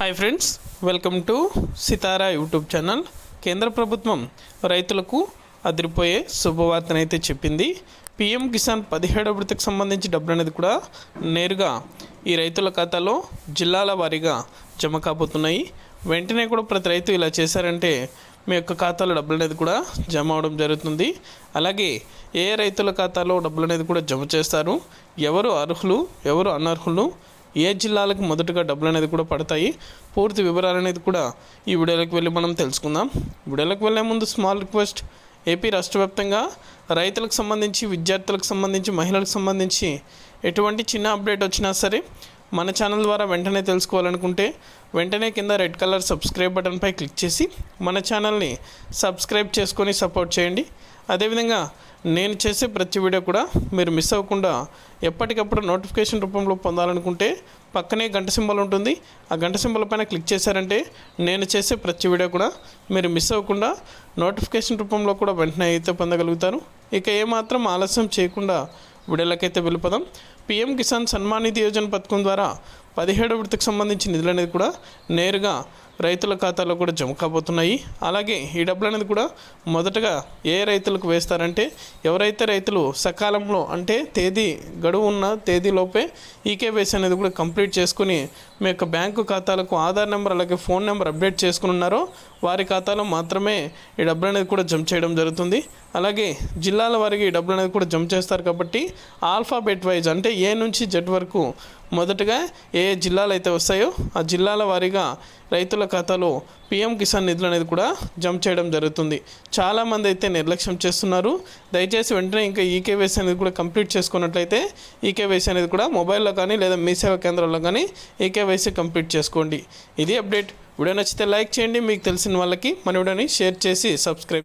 Hi friends welcome to Sitara YouTube channel కేంద్ర ప్రభుత్వం రైతులకు అదిరిపోయే శుభవార్తనైతే చెప్పింది. పిఎం కిసాన్ పదిహేడవ విడతకు సంబంధించి డబ్బులు అనేది కూడా నేరుగా ఈ రైతుల ఖాతాలో జిల్లాల వారీగా జమ కాబోతున్నాయి. వెంటనే కూడా ప్రతి రైతు ఇలా చేశారంటే మీ యొక్క ఖాతాలో డబ్బులు అనేది కూడా జమ అవడం జరుగుతుంది. అలాగే ఏ రైతుల ఖాతాలో డబ్బులు అనేది కూడా జమ చేస్తారు? ఎవరు అర్హులు? ఎవరు అనర్హులు? ఏ జిల్లాలకు మొదటగా డబ్బులు అనేది కూడా పడతాయి? పూర్తి వివరాలు అనేది కూడా ఈ వీడియోలోకి వెళ్ళి మనం తెలుసుకుందాం. వీడియోలోకి వెళ్ళే ముందు స్మాల్ రిక్వెస్ట్ ఏపీ రాష్ట్ర వ్యాప్తంగా రైతులకు సంబంధించి విద్యార్థులకు సంబంధించి మహిళలకు సంబంధించి ఎటువంటి చిన్న అప్డేట్ వచ్చినా సరే మన ఛానల్ ద్వారా వెంటనే తెలుసుకోవాలనుకుంటే వెంటనే కింద రెడ్ కలర్ సబ్స్క్రైబ్ బటన్పై క్లిక్ చేసి మన ఛానల్ని సబ్స్క్రైబ్ చేసుకొని సపోర్ట్ చేయండి. అదేవిధంగా నేను చేసే ప్రతి వీడియో కూడా మీరు మిస్ అవ్వకుండా ఎప్పటికప్పుడు నోటిఫికేషన్ రూపంలో పొందాలనుకుంటే పక్కనే గంట సింబల్ ఉంటుంది. ఆ గంట సింబల్ పైన క్లిక్ చేశారంటే నేను చేసే ప్రతి వీడియో కూడా మీరు మిస్ అవ్వకుండా నోటిఫికేషన్ రూపంలో కూడా వెంటనే అయితే పొందగలుగుతారు. ఇక ఏమాత్రం ఆలస్యం చేయకుండా విడలకైతే వెళ్ళిపోదాం. పిఎం కిసాన్ సన్మాన్ నిధి యోజన పథకం ద్వారా పదిహేడు విడతకు సంబంధించిన నిధులు అనేది కూడా నేరుగా రైతుల ఖాతాలో కూడా జమ కాబోతున్నాయి. అలాగే ఈ డబ్బులు అనేది కూడా మొదటగా ఏ రైతులకు వేస్తారంటే ఎవరైతే రైతులు సకాలంలో అంటే తేదీ గడువు ఉన్న తేదీలోపే ఈకేవైసీ అనేది కూడా కంప్లీట్ చేసుకుని మీ యొక్క బ్యాంకు ఖాతాలకు ఆధార్ నెంబర్ అలాగే ఫోన్ నెంబర్ అప్డేట్ చేసుకుని ఉన్నారో వారి ఖాతాలో మాత్రమే ఈ డబ్బులు అనేది కూడా జమ చేయడం జరుగుతుంది. అలాగే జిల్లాల వారికి ఈ డబ్బులు అనేది కూడా జమ చేస్తారు కాబట్టి ఆల్ఫాబెట్ వైజ్ అంటే ఏ నుంచి జెడ్ వరకు మొదటగా ఏ ఏ జిల్లాలు అయితే వస్తాయో ఆ జిల్లాల వారీగా రైతుల ఖాతాలో పిఎం కిసాన్ నిధులు అనేది కూడా జమ చేయడం జరుగుతుంది. చాలామంది అయితే నిర్లక్ష్యం చేస్తున్నారు. దయచేసి వెంటనే ఇంకా ఈకేవైసీ అనేది కూడా కంప్లీట్ చేసుకున్నట్లయితే ఈకేవైసీ అనేది కూడా మొబైల్లో కానీ లేదా మీ సేవా కేంద్రాల్లో కానీ ఈకేవైసీ కంప్లీట్ చేసుకోండి. ఇది అప్డేట్. వీడియో నచ్చితే లైక్ చేయండి. మీకు తెలిసిన వాళ్ళకి మన వీడియోని షేర్ చేసి సబ్స్క్రైబ్